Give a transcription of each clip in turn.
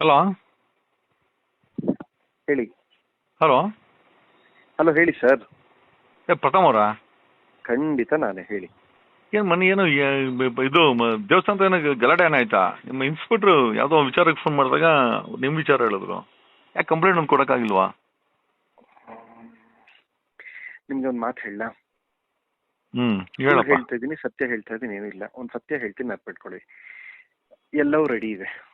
Hello ಹೇಳಿ. Hello hello ಹೇಳಿ sir ಏ ಪ್ರಥಮ್ ಅವರಾ? ಖಂಡಿತ ನಾನೇ ಹೇಳಿ. ಏನು ಮನೆ ಏನು ಏ- ಬ- ಬ- ಇದು ಮ- ದೇವಸ್ಥಾನದ ಏನೋ ಗಲಾಟೆ ಏನಾಯ್ತಾ ನಿಮ್ಮ ಇನ್ಸ್ಪೆಕ್ಟ್ರು ಯಾವುದೋ ವಿಚಾರಕ್ಕೆ ಫೋನ್ ಮಾಡಿದಾಗ ನಿಮ್ಮ ವಿಚಾರ ಹೇಳಿದ್ರು. ಯಾಕೆ ಕಂಪ್ಲೇಂಟ್ ಒಂದು ಕೊಡೋಕ್ಕಾಗಿಲ್ವಾ? ನಿಮ್ಗೆ ಒಂದು ಮಾತು ಹೇಳ ಹ್ಮ್ ಹೇಳಪ್ಪ. ಹೇಳ್ತಾ ಇದ್ದೀನಿ ಸತ್ಯ ಹೇಳ್ತಾ ಇದ್ದೀನಿ ಏನಿಲ್ಲ. ಒಂದು ಸತ್ಯ ಹೇಳ್ತೀನಿ ನೆನ್ಪಿಟ್ಕೊಳ್ಳಿ ಎಲ್ಲವೂ ರೆಡಿ ಇದೆ.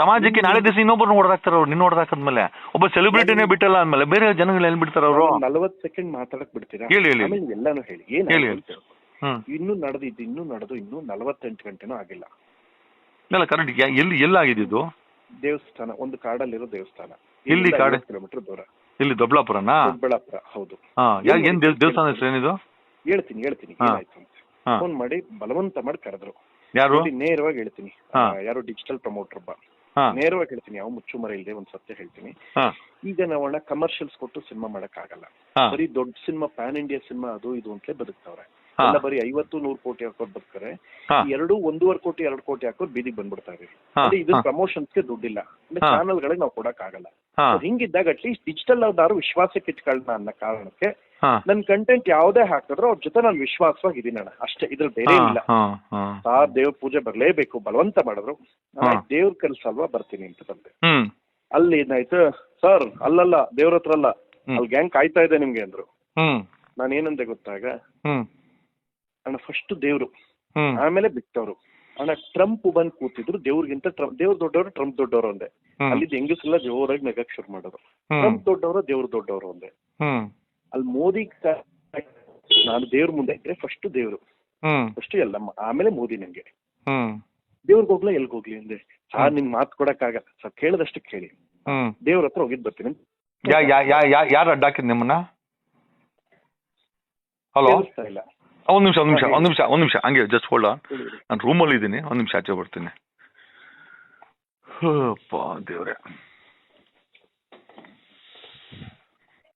ಸಮಾಜಕ್ಕೆ ನಾಳೆ ದಿವಸ ಇನ್ನೊಬ್ಬರನ್ನ ಹೊಡೆದಾಕ್ತಾರ ಅವ್ರು ನಿನ್ನ ಹೊಡೆದಾಕದ್ಮೇಲೆ ಒಬ್ಬ ಸೆಲೆಬ್ರಿಟಿನೇ ಬಿಟ್ಟಲ್ಲ ಅಂದ್ಮೇಲೆ ಬೇರೆ ಜನಗಳು ಎಲ್ಲಿ ಬಿಡ್ತಾರ ಅವರು? ನಲವತ್ತು ಸೆಕೆಂಡ್ ಮಾತಾಡಕ್ ಬಿಡ್ತೀರಾ? ಹೇಳಿ, ಹೇಳಿ. ಆಮೇಲೆ ಎಲ್ಲಾನು ಹೇಳಿ. ಏನು ಹೇಳಿ. ಇನ್ನೂ ನಡೆದಿದ್ದು ಇನ್ನೂ ನಡೆದು ಇನ್ನೂ ನಲವತ್ತೆಂಟು ಗಂಟೆನೂ ಆಗಿಲ್ಲ. ಇಲ್ಲ ಕರೆಕ್ಟ್ ಎಲ್ಲಿ ಎಲ್ಲಾಗಿದ್ದು ದೇವಸ್ಥಾನ ಒಂದು ಕಾಡಲ್ಲಿರೋ ದೇವಸ್ಥಾನ. ಇಲ್ಲಿ ಕಾಡ ಕಿಲೋಮೀಟರ್ ದೂರ. ಇಲ್ಲಿ ದೊಬ್ಲಾಪುರನಾ ದೊಬ್ಳಾಪುರ ಹೌದು. ಹಾ ಏನ್ ದೇವ್- ದೇವಸ್ಥಾನ ಹೆಸರು ಏನಿದು? ಹೇಳ್ತೀನಿ ಹೇಳ್ತೀನಿ. ಏನಾಯ್ತು ಅಂತ. ಫೋನ್ ಮಾಡಿ ಬಲವಂತ ಮಾಡಿ ಕರೆದ್ರು. ಯಾರು? ನೇರವಾಗಿ ಹೇಳ್ತೀನಿ. ಯಾರು ಡಿಜಿಟಲ್ ಪ್ರಮೋಟರ್ ಒಬ್ಬ ನೇರವಾಗಿ ಹೇಳ್ತೀನಿ ಯಾವ ಮುಚ್ಚುಮರೆ ಇಲ್ಲದೆ ಒಂದ್ ಸತ್ಯ ಹೇಳ್ತೀನಿ. ಈಗ ನಾವಣ್ಣ ಕಮರ್ಷಿಯಲ್ಸ್ ಕೊಟ್ಟು ಸಿನಿಮಾ ಮಾಡಕ್ ಆಗಲ್ಲ ಬರೀ ದೊಡ್ಡ ಸಿನಿಮಾ ಪ್ಯಾನ್ ಇಂಡಿಯಾ ಸಿನಿಮಾ ಅದು ಇದು ಅಂತಲೇ ಬದುಕ್ತಾವ್ರೆ. ಎಲ್ಲ ಬರೀ ಐವತ್ತು ನೂರು ಕೋಟಿ ಹಾಕೋರ್ ಬರ್ತಾರೆ ಎರಡು ಒಂದೂವರೆ ಕೋಟಿ ಎರಡು ಕೋಟಿ ಹಾಕೋರ್ ಬೀದಿಗೆ ಬಂದ್ಬಿಡ್ತಾರೆ ಇದು ಪ್ರಮೋಷನ್ಸ್ ಪ್ರಮೋಷನ್ಸ್ಗೆ ದುಡ್ಡಿಲ್ಲ. ಅಂದ್ರೆ. ಚಾನಲ್ ಗಳಿಗೆ ನಾವು ಕೊಡಕ್ ಆಗಲ್ಲ ಹಿಂಗಿದ್ದಾಗ ಅಟ್ಲೀಸ್ಟ್ ಡಿಜಿಟಲ್ ಅವ್ರದಾರು ವಿಶ್ವಾಸಕ್ಕೆ ಇಟ್ಕೊಳ್ಳೋಣ ಅನ್ನೋ ಕಾರಣಕ್ಕೆ ನನ್ ಕಂಟೆಂಟ್ ಯಾವ್ದೇ ಹಾಕಿದ್ರು ಅವ್ರ ಜೊತೆ ನಾನು ವಿಶ್ವಾಸವಾಗಿ ಇದೀನಣ್ಣ ಅಷ್ಟೇ ಇದ್ರ ಬೇರೆ ಇಲ್ಲ ಆ ದೇವ್ರ ಪೂಜೆ ಬರ್ಲೇಬೇಕು ಬಲವಂತ ಮಾಡಿದ್ರು. ದೇವ್ರ ಕೆಲ್ಸ ಅಲ್ವಾ ಬರ್ತೀನಿ ಅಂತ ಬಂದೆ. ಅಲ್ಲಿ ಏನಾಯ್ತು? ಸರ್ ಅಲ್ಲಲ್ಲ ದೇವ್ರ ಹತ್ರ ಅಲ್ಲ. ಅಲ್ಲಿ ಗ್ಯಾಂಗ್ ಕಾಯ್ತಾ ಇದೆ ನಿಮ್ಗೆ ಅಂದ್ರು. ನಾನೇನಂದೆ ಗೊತ್ತಾಗ? ಅಣ್ಣ ಫಸ್ಟ್ ದೇವ್ರು ಆಮೇಲೆ ಬಿಟ್ಟವ್ರು. ಅಣ್ಣ ಟ್ರಂಪ್ ಬಂದ್ ಕೂತಿದ್ರು ದೇವ್ರಿಗಿಂತ ಟ್ರಂಪ್ ದೇವ್ರ ದೊಡ್ಡವರು ಟ್ರಂಪ್ ದೊಡ್ಡವರು ಅಂದೆ. ಅಲ್ಲಿ ಹೆಂಗಸೆಲ್ಲ ಜೋರಾಗಿ ನಗಕ್ ಶುರು ಮಾಡೋರು ಟ್ರಂಪ್ ದೊಡ್ಡವರು ದೇವ್ರ ದೊಡ್ಡವರು ಅಂದೆ. ಅಲ್ಲಿ ಮೋದಿ ನಾನು ದೇವ್ರ ಮುಂದೆ ಇದ್ರೆ ಫಸ್ಟ್ ದೇವ್ರು. ಫಸ್ಟ್ ಎಲ್ಲ ಆಮೇಲೆ ಮೋದಿ ನಂಗೆ. ದೇವ್ರಿಗೆ ಹೋಗ್ಲಾ ಎಲ್ಗ್ ಹೋಗ್ಲಿ ಅಂದೆ. ಸಾರ್ ನಿಮ್ ಮಾತು ಕೊಡಕ್ಕಾಗಲ್ಲ. ಸರ್ ಕೇಳದಷ್ಟು ಕೇಳಿ. ದೇವ್ರ ಹತ್ರ ಹೋಗಿದ್ ಬರ್ತೀನಿ ಯಾರು ಅಡ್ಡಾಕಿದ್ ನಿಮ್ಮನ್ನ? ಹಲೋ? ಇಲ್ಲ. ಒಂದ್ ನಿಮಿಷ ಒಂದು ನಿಮಿಷ ಒಂದು ನಿಮಿಷ ಒಂದು ನಿಮಿಷ. ಹಂಗೆ ಜಸ್ಟ್ ಹೋಲ್ಡ್ ಆನ್. ನಾನು ರೂಮಲ್ಲಿ ಇದ್ದೀನಿ. ಒಂದ್ ನಿಮಿಷ ಆಚೆ ಬರ್ತೀನಿ. ಅಪ್ಪ ದೇವ್ರೆ.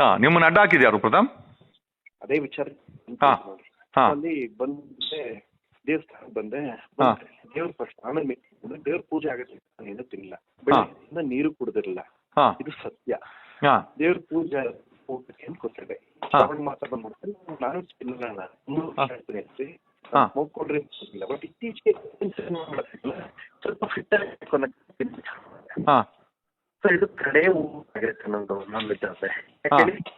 ಹಾ ನಿಮ್ಮನ್ನ ಅಡ್ಡ ಹಾಕಿದ್ಯಾ ಯಾರು ಪ್ರಥಮ್ ಅದೇ ವಿಚಾರ. ಹಾ. ಹಾ. ಅಲ್ಲಿ ಬಂದೆ ದೇವಸ್ಥಾನ ಬಂದೆ. ದೇವ್ರ ಫಸ್ಟ್ ಆಮೇಲೆ ದೇವ್ರ ಪೂಜೆ ಆಗುತ್ತೆ. ಏನೂ ತಿನ್ನಿಲ್ಲ. ನೀರು ಕುಡ್ದಿರಲ್ಲ. ಹಾ. ಇದು ಸತ್ಯ. ಹಾ. ದೇವ್ರ ಪೂಜೆ ಹೋಗ್ಬೇಕು ಅಂತ ಕೊಟ್ಟಿದೆ ಹಾ. ಅವಾಗ ಮಾತ್ರ ಬಂದ್ಬಿಡ್ತೀನಿ. ನಾನು ತಿನ್ನಲ್ಲ. ಮೂಗ್ ಕೊಡ್ರಿ ಅಂತಿಲ್ಲ ಬಟ್ ಇತ್ತೀಚೆಗೆ ಸ್ವಲ್ಪ ಫಿಟ್ ಆಗಿ ಸೊ ಇದು ಕಡೆ ಆಗಿರುತ್ತೆ ನಂದು ನಾನ್ ವೆಜ್ ಆದ್ರೆ. ಹಾ. ಯಾಕಂದ್ರೆ